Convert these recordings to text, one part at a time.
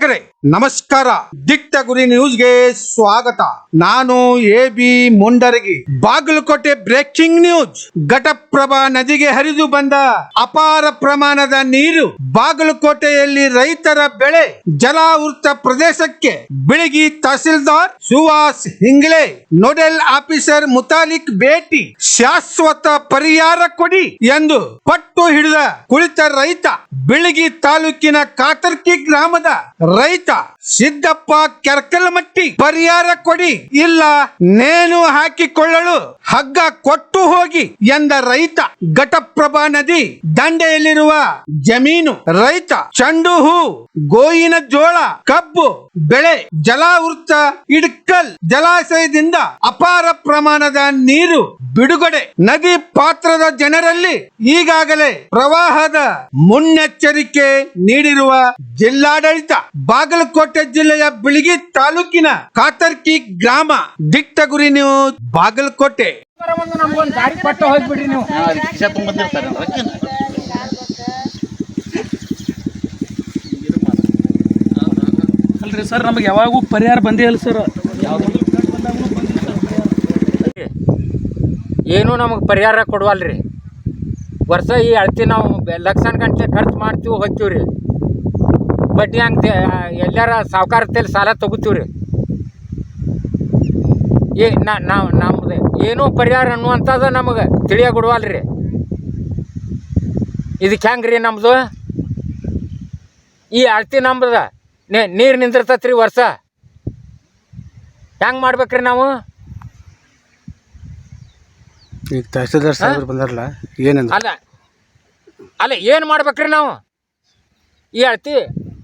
ವೀಕ್ಷಕರೇ, ನಮಸ್ಕಾರ. ದಿಟ್ಟ ಗುರಿ ನ್ಯೂಸ್ಗೆ ಸ್ವಾಗತ. ನಾನು A B Mundaragi. Bagalkote breaking news Ghataprabha ನದಿಗೆ ಹರಿದು ಬಂದ ಅಪಾರ ಪ್ರಮಾಣದ ನೀರು ಬಾಗಲಕೋಟೆಯಲ್ಲಿ ರೈತರ ಬೆಳೆ ಜಲಾವೃತ ಪ್ರದೇಶಕ್ಕೆ ಬಿಳಿಗಿ ತಹಸೀಲ್ದಾರ್ ಸುಹಾಸ್ ಹಿಂಗ್ಳೆ ನೋಡೆಲ್ ಆಫೀಸರ್ ಮುತಾಲಿಕ್ ಭೇಟಿ, ಶಾಶ್ವತ ಪರಿಹಾರ ಕೊಡಿ ಎಂದು ಪಟ್ಟು ಹಿಡಿದ ಕುಳಿತ ರೈತ ಬಿಳಿಗಿ ತಾಲೂಕಿನ ಕಾತರ್ಕಿ ಗ್ರಾಮದ ರೈತ, ಸಿದ್ದಪ್ಪ ಕೆರ್ಕಲಮಟ್ಟಿ ಪರಿಹಾರ ಕೊಡಿ, ಇಲ್ಲ ನೇನು ಹಾಕಿಕೊಳ್ಳಲು ಹಗ್ಗ ಕೊಟ್ಟು ಹೋಗಿ ಎಂದ ರೈತ, ಘಟಪ್ರಭಾ ನದಿ ದಂಡೆಯಲ್ಲಿರುವ ಜಮೀನು, ರೈತ, ಚಂಡು ಹೂ, ಗೋಯಿನ ಜೋಳ, ಕಬ್ಬು ಬೆಳೆ ಜಲಾವೃತ ಇಡ್ಕಲ್ ಜಲಾಶಯದಿಂದ ಅಪಾರ ಪ್ರಮಾಣದ ನೀರು ಬಿಡುಗಡೆ. ನದಿ ಪಾತ್ರದ ಜನರಲ್ಲಿ ಈಗಾಗಲೇ ಪ್ರವಾಹದ ಮುನ್ನೆಚ್ಚರಿಕೆ ನೀಡಿರುವ ಜಿಲ್ಲಾಡಳಿತ ಬಾಗಲಕೋಟೆ ಜಿಲ್ಲೆಯ ಬಿಳಿಗಿ ತಾಲೂಕಿನ ಕಾತರ್ಕಿ ಗ್ರಾಮ ದಿಟ್ಟಗುರಿ ನೀವು ಬಾಗಲಕೋಟೆ. ಒಂದು ನಮ್ಗೊಂದು ದಾರಿ ಕೊಟ್ಟು ಹೋಗ್ಬಿಡ್ರಿ ನೀವು. ಅಲ್ರಿ ಸರ್, ನಮಗೆ ಯಾವಾಗೂ ಪರಿಹಾರ ಬಂದೇ ಇಲ್ಲ ಸರ್. ಏನೂ ನಮಗೆ ಪರಿಹಾರ ಕೊಡುವಲ್ರಿ. ವರ್ಷ ಈ ಅಳ್ತಿ ನಾವು ಲಕ್ಷಾನ್ ಗಂಟೆ ಖರ್ಚು ಮಾಡ್ತೀವಿ, ಹೋಗ್ತೀವಿ ರೀ. ಬಡ್ಡಿ ಹಂಗೆ ಎಲ್ಲಾರ ಸಾವುಕಾರದಲ್ಲಿ ಸಾಲ ತಗೋತೀವಿ ರೀ. ಏ ನಾವು ನಮ್ದು ಏನೂ ಪರಿಹಾರ ಅನ್ನುವಂಥದ್ದು ನಮಗೆ ತಿಳಿಯ ಕೊಡುವಲ್ರಿ ಇದಕ್ಕೆ ಹೆಂಗೆ ರೀ ನಮ್ಮದು ಈ ಅಳ್ತಿ ನಮ್ದು ನೀರು ನಿಂದಿರ್ತೈತೆ ರೀ ವರ್ಷ. ಹೆಂಗೆ ಮಾಡ್ಬೇಕ್ರಿ ನಾವು? ಈಗ ತಹಸೀಲ್ದಾರ್ ಸಾಹೇಬ್ರು ಬಂದಾರಲ್ಲ ಅಲ್ಲ ಅಲ್ಲ ಏನು ಮಾಡ್ಬೇಕ್ರಿ ನಾವು? ಈ ಅಳ್ತಿ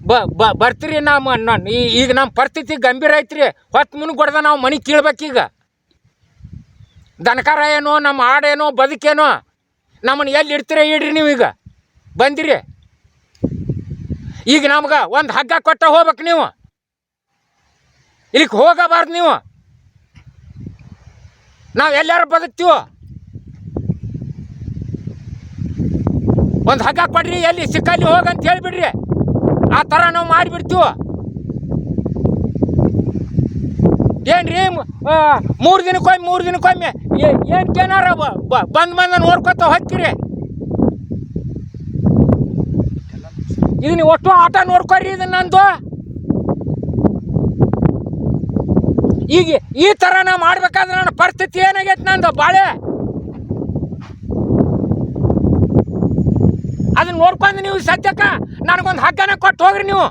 ಬ ಬರ್ತೀರಿ ನಮ್ಮ ನ- ಈಗ ನಮ್ಮ ಪರಿಸ್ಥಿತಿ ಗಂಭೀರ ಐತ್ರಿ. ಹೊತ್ತು ಮುನ್ ಕೊಡ್ದ ನಾವು ಮನೆ ಕೀಳ್ಬೇಕೀಗ ದನಕಾರ ಏನೋ ನಮ್ಮ ಆಡೇನೋ ಬದುಕೇನೋ ನಮ್ಮನ್ನು ಎಲ್ಲಿ ಇಡ್ತೀರ ಇಡ್ರಿ ನೀವೀಗ. ಬಂದಿರಿ. ಈಗ ನಮ್ಗೆ ಒಂದು ಹಗ್ಗ ಕೊಟ್ಟ ಹೋಗ್ಬೇಕು ನೀವು. ಇಲ್ಲಿಗೆ ಹೋಗಬಾರ್ದು ನೀವು. ನಾವು ಎಲ್ಲಾರು ಬದುಕ್ತೀವೋ? ಒಂದು ಹಗ್ಗ ಕೊಡ್ರಿ, ಎಲ್ಲಿ ಸಿಕ್ಕಲ್ಲಿ ಹೋಗಂತ ಹೇಳಿಬಿಡ್ರಿ. ಆ ಥರ ನಾವು ಮಾಡಿಬಿಡ್ತೀವ? ಏನ್ರಿ ಮೂರು ದಿನಕ್ಕೊಮ್ಮೆ ಮೂರು ದಿನಕ್ಕೊಮ್ಮೆ ಏನು ಕೇನಾರ ಬಂದ್ ಬಂದ ನೋಡ್ಕೊತ ಹೋಗ್ತೀರಿ? ಇದನ್ನ ಒಟ್ಟು ಆಟ ನೋಡ್ಕೊರಿ ಇದನ್ನ ನಂದು. ಈಗ ಈ ಥರ ನಾ ಮಾಡ್ಬೇಕಾದ್ರೆ ನನ್ನ ಪರಿಸ್ಥಿತಿ ಏನಾಗೈತೆ ನಂದು ಬಾಳೆ? ಅದನ್ನ ನೋಡ್ಕೊಂಡು ನೀವು ಸದ್ಯಕ್ಕೆ ನನಗೊಂದು ಹಗ್ಗನ ಕೊಟ್ಟು ಹೋಗ್ರಿ ನೀವು.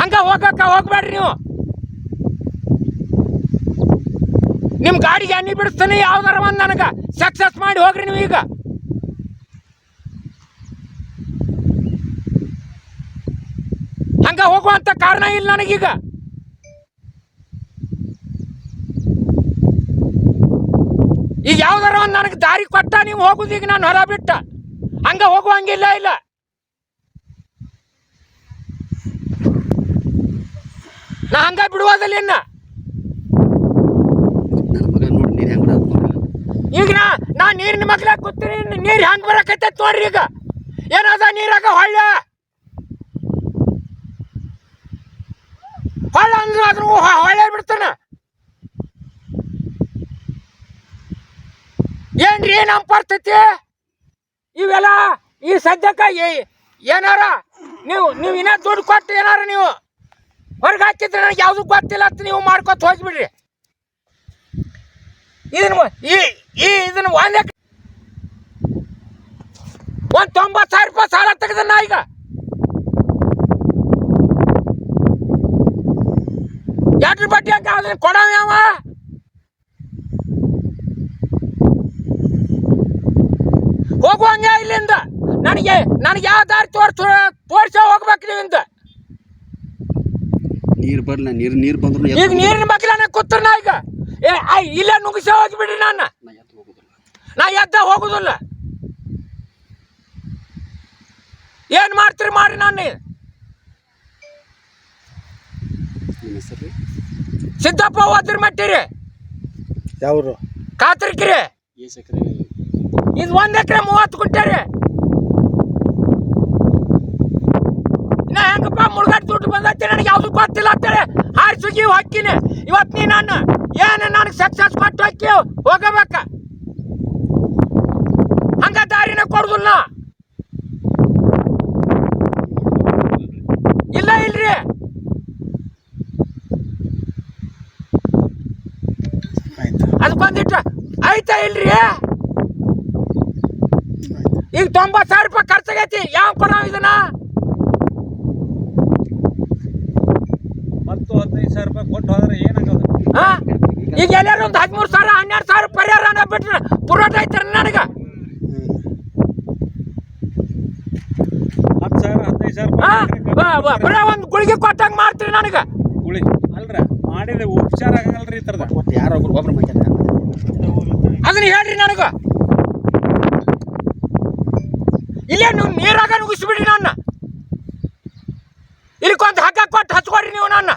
ಹಂಗ ಹೋಗಕ್ಕ ಹೋಗ್ಬೇಡ್ರಿ ನೀವು. ನಿಮ್ಮ ಗಾಡಿಗೆ ಎಣ್ಣೆ ಬಿಡಿಸ್ತಾನೆ, ಯಾವ್ದಾರ ಒಂದು ನನಗೆ ಸಕ್ಸಸ್ ಮಾಡಿ ಹೋಗ್ರಿ ನೀವು ಈಗ. ಹಂಗ ಹೋಗುವಂತ ಕಾರಣ ಇಲ್ಲ ನನಗೀಗ. ಈಗ ಯಾವ್ದಾರ ಒಂದು ನನಗೆ ದಾರಿ ಕೊಟ್ಟ ನೀವು ಹೋಗುದು ಈಗ ನಾನು ಹೊರ ಬಿಟ್ಟ. ಹಂಗ ಹೋಗುವಂಗಿಲ್ಲ ಇಲ್ಲ. ನಾ ಹಂಗ ಬಿಡುವುದಲ್ಲ ಇನ್ನ. ಈಗ ನಾ ನಾ ನೀರಿನ ಮಗ್ಲಾಗ ಕೂತೀನಿ ನೀರು ಹೆಂಗ್ ಬರಕೈತೆ ತೋರಿ ಈಗ. ಏನದ ನೀರಾಗ ಹೊಳ್ಳ ಹೊಳ್ಳ ಅಂದ್ರೆ ಅದ್ರ ಹೊಳೆ ಬಿಡ್ತಾನ? ಏನ್ರಿ ನಮ್ಮ ಪರಿಸ್ಥಿತಿ? ಇವೆಲ್ಲ ಈ ಸದ್ಯಕ್ಕ ಏನಾರ ನೀವು ನೀವು ಇನ್ನ ದುಡ್ಡು ಕೊಟ್ಟು ಏನಾರ ನೀವು ಹೊರಗೆ ಹಾಕಿದ್ರೆ ನನಗೆ ಯಾವುದು ಗೊತ್ತಿಲ್ಲ ಅಂತ ನೀವು ಮಾಡ್ಕೊತ ಹೋಗ್ಬಿಡ್ರಿ. ಇದನ್ನ ಈ ಈ ಇದನ್ನ ಒಂದ್ ಒಂದು ತೊಂಬತ್ತು ಸಾವಿರ ರೂಪಾಯಿ ಸಾಲ ತೆಗೆದ ಈಗ. ಎಟ್ರ ಬಟ್ಟೆ ಅಂತ ಅದನ್ನ ಕೊಡವ ಯಾವ? ಹೋಗುವಂಗೆ ಇಲ್ಲಿಂದ. ನನಗೆ ನನಗೆ ಯಾವ ದಾರಿ ತೋರ್ಸ ತೋರ್ಸ ಹೋಗ್ಬೇಕು ನೀವಿಂದ ನೀರು ಬರಲ್ಲ ನೀರು ನೀರು ಬಂದ್ರು ಈಗ ನೀರಿನ ಮಗ್ಲನೆ ಕೂತ್ರ ನಾ ಈಗ. ಏ ನುಗ್ಸ ಇಲ್ಲೇ ನುಗ್ಗಿಸ ಹೋಗ್ಬಿಡ್ರಿ ನಾನು. ನಾ ಎದ್ದ ಹೋಗುದಿಲ್ಲ. ಏನ್ ಮಾಡ್ತೀರಿ ಮಾಡ್ರಿ ನಾನು ಸಿದ್ದಪ್ಪ ಓದ್ರ ಮಟ್ಟಿರಿ. ಯಾವ್ರು? ಕಾತ್ರಿಕಿರಿ ಇದು ಒಂದ್ ಎಕರೆ ಮೂವತ್ತು ಗುಂಟೆ ನಾ ಹೆಂಗಪ್ಪ ಮುಳುಗಾಡ್ ದುಡ್ಡು ಬಂದೈತಿ ನನಗೆ ಯಾವ್ದು ಗೊತ್ತಿಲ್ಲ ಅಂತೇಳಿ ಹಾರಿಸುಗಿ ಹಾಕಿನಿ ಇವತ್ತು ನೀ ನಾನು ಏನು ನನಗೆ ಸಕ್ಸಸ್ ಕೊಟ್ಟು ಹೊಕ್ಕಿ ಹೋಗಬೇಕ. ಹಂಗ ದಾರಿನ ಕೊಡುದಿಲ್ಲ ಇಲ್ಲ ಇಲ್ರಿ ಆಯ್ತು ಅದಕ್ಕೊಂದಿಟ್ಟು ಐತಾ ಇಲ್ರಿ? ಈಗ ತೊಂಬತ್ತು ಸಾವಿರ ರೂಪಾಯಿ ಖರ್ಚಾಗೈತಿ. ಯಾವ ಕೊಡ ಇದನ್ನ? ಹತ್ತು ಹದಿನೈದು ಸಾವಿರ ರೂಪಾಯಿ ಕೊಟ್ಟು ಹೋದ್ರೆ ಏನಾಗೋದು? ಹಾ ಈಗ ಎಲ್ಲಾರು ಒಂದು ಹದಿಮೂರು ಸಾವಿರ ಹನ್ನೆರಡು ಸಾವಿರ ಪರಿಹಾರ ಅನ್ನೋ ಬಿಟ್ರೆ ಪುರೋಟ ಐತಾರ ನನಗೆ? ಹತ್ತು ಸಾವಿರ ಹದಿನೈದು ಸಾವಿರ ಬರೀ ಒಂದು ಗುಳಿಗೆ ಕೊಟ್ಟಂಗೆ ಮಾಡ್ತೀರಿ ನನಗೆ. ಉಳಿ ಅಲ್ರ ಮಾಡಿದ ಉಪಚಾರ ಆಗಲ್ರಿ ಈ ಥರದ. ಮತ್ತೆ ಯಾರೋ ಒಬ್ರು ಒಬ್ರು ಮಾತಾಡ್ತಾರೆ ಅದನ್ನ ಹೇಳ್ರಿ ನನಗೆ. ಇಲ್ಲೇ ನೀವು ನೀರಾಗ ನುಗ್ಗಿಸ್ಬಿಡ್ರಿ ನನ್ನ. ಇಲ್ಲಿಕೊಂದು ಹಗ್ಗ ಕೊಟ್ಟು ಹಚ್ಕೊಡ್ರಿ ನೀವು ನನ್ನ.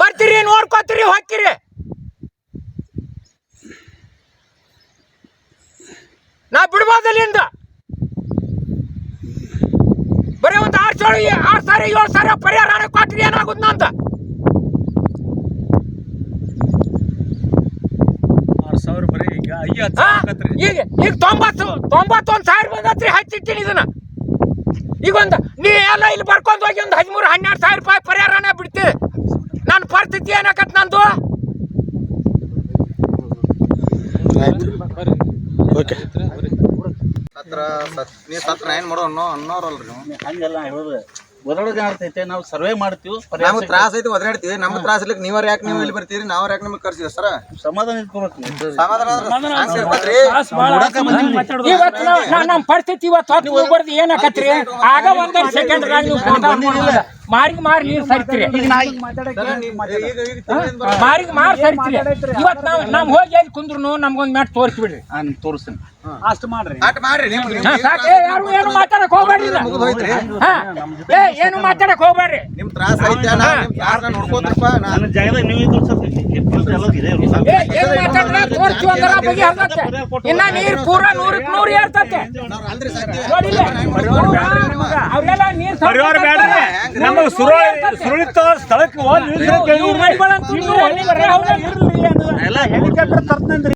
ಬರ್ತೀರಿ ನೋಡ್ಕೊತೀರಿ ಹೊಕ್ಕಿರಿ ನಾ ಬಿಡ್ಬೋದಲ್ಲಿಂದ. ಒಂದು ಆರು ಸಾವಿರ ಏಳು ಸಾವಿರ ಪರಿಹಾರ ಕೊಟ್ಟರೆ ಏನಾಗುತ್ತೆ ಅಂತ ಆರು ಸಾವಿರ ಬರೀ ಈಗ ಅಯ್ಯೋ ಹಾ? ಸಾವಿರ ಈಗ ಈಗ ತೊಂಬತ್ತು ತೊಂಬತ್ತೊಂದು ಸಾವಿರ ಬಂದತ್ರಿ ಹಚ್ಚಿಟ್ಟಿನಿ ಇದನ್ನ ಈಗ ಒಂದು ನೀ ಎಲ್ಲ ಇಲ್ಲಿ ಬರ್ಕೊಂಡು ಹೋಗಿ ಒಂದು ಹದಿಮೂರು ಹನ್ನೆರಡು ಸಾವಿರ ರೂಪಾಯಿ ಪರಿಹಾರನ ಬಿಡ್ತಿ ನನ್ನ ಪರಿಸ್ಥಿತಿ ಏನಕತ್ ನಂದು ಓಕೆ ಸತ್ರ ಸತ್ ನೀ ಸತ್ರ ಏನ್ ಮಾಡೋ ಅನ್ನೋ ಅನ್ನೋರಲ್ರಿ ನೀವು. ಹಂಗೆಲ್ಲ ಹೇಳೋದು ಒದರೊಳಗೆ ಏನಾಗ್ತೈತೆ ನಾವು ಸರ್ವೆ ಮಾಡ್ತೀವಿ ನಮ್ಗೆ ತ್ರಾಸ ಐತಿ ಒದರಾಡ್ತೀವಿ ನಮ್ ತ್ರಾಸ ಇರ್ಲಿಕ್ಕೆ ನೀವ್ರ ಯಾಕೆ ನೀವು ಇಲ್ಲಿ ಬರ್ತೀರಿ ನಾವು ಯಾಕೆ ನಿಮ್ಗೆ ಸರ? ಸಮಾಧಾನ ಇಟ್ಕೋಬೇಕು ಸಮಾಧಾನ ಆದ್ರೆ ಹಂಗ್ ಇರ್ತೈತ್ರಿ. ಇವತ್ತು ನಾವು ನಮ್ಮ ಪರಿಸ್ಥಿತಿ ಇವತ್ತು ಹೊತ್ತು ಹೋಗ್ಬಾರ್ದು ಏನಾಕತ್ರಿ ಆಗ ಒಂದೊಂದು ಸೆಕೆಂಡ್ ನೀವು ಫೋಟೋ ಮಾರಿಗೆ ಮಾರಿ ನೀರು ಸರಿತೀರಿ. ಸರ, ನೀವ್ ಬರೋ- ಮಾರಿಗೆ ಮಾರಿ ಸರಿತೀರಿ. ಇವತ್ತು ನಾವು ನಾವು ಹೋಗಿ ಎಲ್ಲಿ ಕುಂದ್ರು ನಮ್ಗೊಂದು ಮ್ಯಾಟ್ ತೋರಿಸ್ಬಿಡ್ರಿ. ನಾನು ತೋರಿಸ್ತೀನಿ ಅಷ್ಟು ಮಾಡ್ರಿ. ಸಾಕು. ಯಾರು ಏನು ಮಾತಾಡಕ್ ಹೋಗ್ಬೇಡ್ರಿ ಏ ಏನು ಮಾತಾಡಕ್ ಹೋಗ್ಬೇಡ್ರಿ. ನಿಮ್ ತ್ರಾಸ ಐತೆ ನಿಮ್ ಜಾಗದಾಗ ನೀವೇ ಇನ್ನ ನೀರ್ ಪೂರ ನೂರಕ್ ನೂರು ಏರ್ತತೆ. ಅವ್ರೆಲ್ಲ ನೀರ್ ನಮಗೆ ಸುರುಳಿ ಸುರುಳಿತ ಸ್ಥಳಕ್ಕೆ ಹೋಗಿ ಇವ್ರು ಬಳಂತೂ ಇವ್ರು ಬರೋ ಅವ್ರು ಇರ್ಲಿ ಅಂದ್ರೆ. ಎಲ್ಲ ಹೆಲಿಕಾಪ್ಟರ್ ತರ್ತಂದ್ರಿ